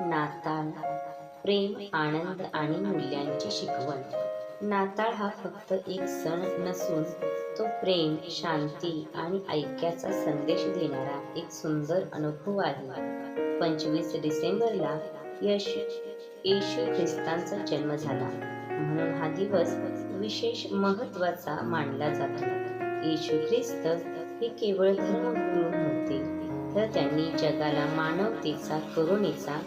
नाताळ प्रेम आनंद आणि मूल्यांची शिकवण. नाताळ हा फक्त एक सण नसून तो प्रेम शांती आणि ऐक्याचा संदेश देणारा एक सुंदर अनुभव आहे. पंचवीस डिसेंबरला यश येशू ख्रिस्तांचा जन्म झाला. म्हणून हा दिवस विशेष महत्त्वाचा मानला जातो. येशू ख्रिस्त हे केवळ धर्मगुरू नव्हते. तर त्यांनी जगाला मानवतेचा करुणेचा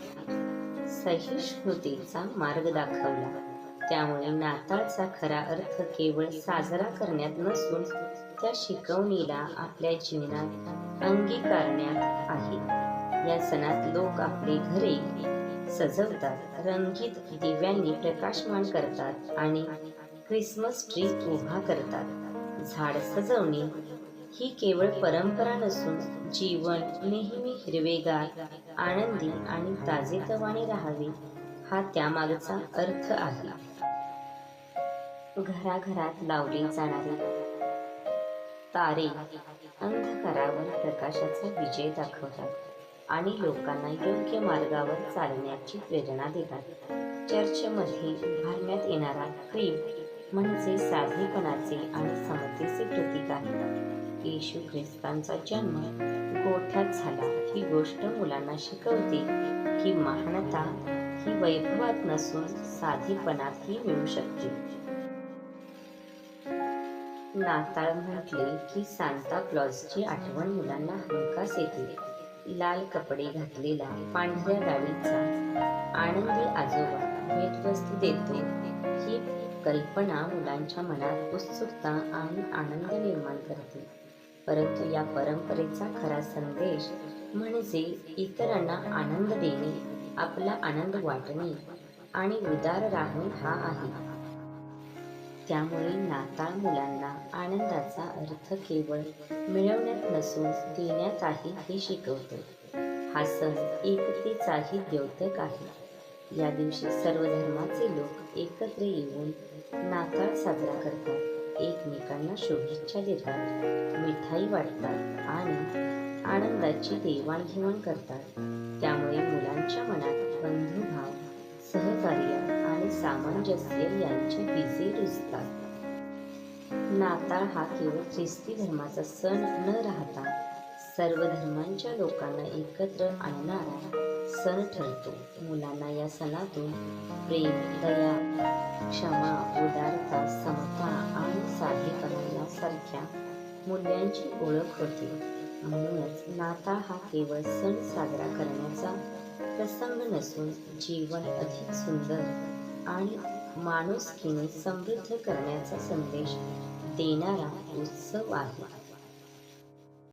सहिष्णुतेचा मार्ग दाखवला. त्यामुळे नाताळचा खरा अर्थ केवळ साजरा करण्यात नसून त्या शिकवणीला आपल्या जीवनात अंगीकारण्यात आहे. या सणात लोक आपली घरे सजवतात रंगीत दिव्यांनी प्रकाशमान करतात आणि क्रिसमस ट्री उभा करतात. झाड सजवणे ही केवळ परंपरा नसून जीवन नेहमी हिरवेगार आनंदी आणि ताजेतवाने राहावे हा त्यामागचा अर्थ आहे. घराघरात लावले जाणारे तारे अंधकारावर प्रकाशाचा विजय दाखवतात आणि लोकांना योग्य मार्गावर चालण्याची प्रेरणा देतात. चर्चमध्ये उभारण्यात येणारा क्रीम म्हणजे साधेपणाचे आणि समतेचे येशू ख्रिस्तांचा जन्म गोठ्यात झाला. ही गोष्ट मुलांना शिकवते की महानता ही वैभवात नसून साधेपणातही मिळू शकते. नाताळ म्हटले की सांता क्लॉजची आठवण मुलांना हमखास येते. लाल कपडे घातलेला पांढऱ्या गाडीचा आनंदी आजोबा भेटवस्तू देतो. ही कल्पना मुलांच्या मनात उत्सुकता आणि आनंद निर्माण करते. परंतु या परंपरेचा खरा संदेश म्हणजे इतरांना आनंद देणे आपला आनंद वाटणे आणि उदार राहणे हा आहे. त्यामुळे नाताळ मुलांना आनंदाचा अर्थ केवळ मिळवण्यात नसून देण्यात आहे हे शिकवतो. हा सण एकतेचाही द्योतक आहे. या दिवशी सर्व धर्माचे लोक एकत्र येऊन नाताळ साजरा करतात. एकमेकांना शुभेच्छा देतात. मिठाई वाटतात आणि आनंदाची देवाणघेवाण करतात. त्यामुळे मुलांच्या मनात बंधुभाव सहकार्य आणि सामंजस्य यांचे बीजे रुजतात. नाताळ हा केवळ ख्रिस्ती धर्माचा सण न राहता सर्व धर्मांच्या लोकांना एकत्र आणणारा सण ठरतो. मुलांना या सणातून प्रेम दया क्षमा उदारता समता आणि साधेपणा यासारख्या मूल्यांची ओळख होते. म्हणूनच नाता हा केवळ सण साजरा करण्याचा प्रसंग नसून जीवन अधिक सुंदर आणि माणुसकीने समृद्ध करण्याचा संदेश देणारा उत्सव आहे.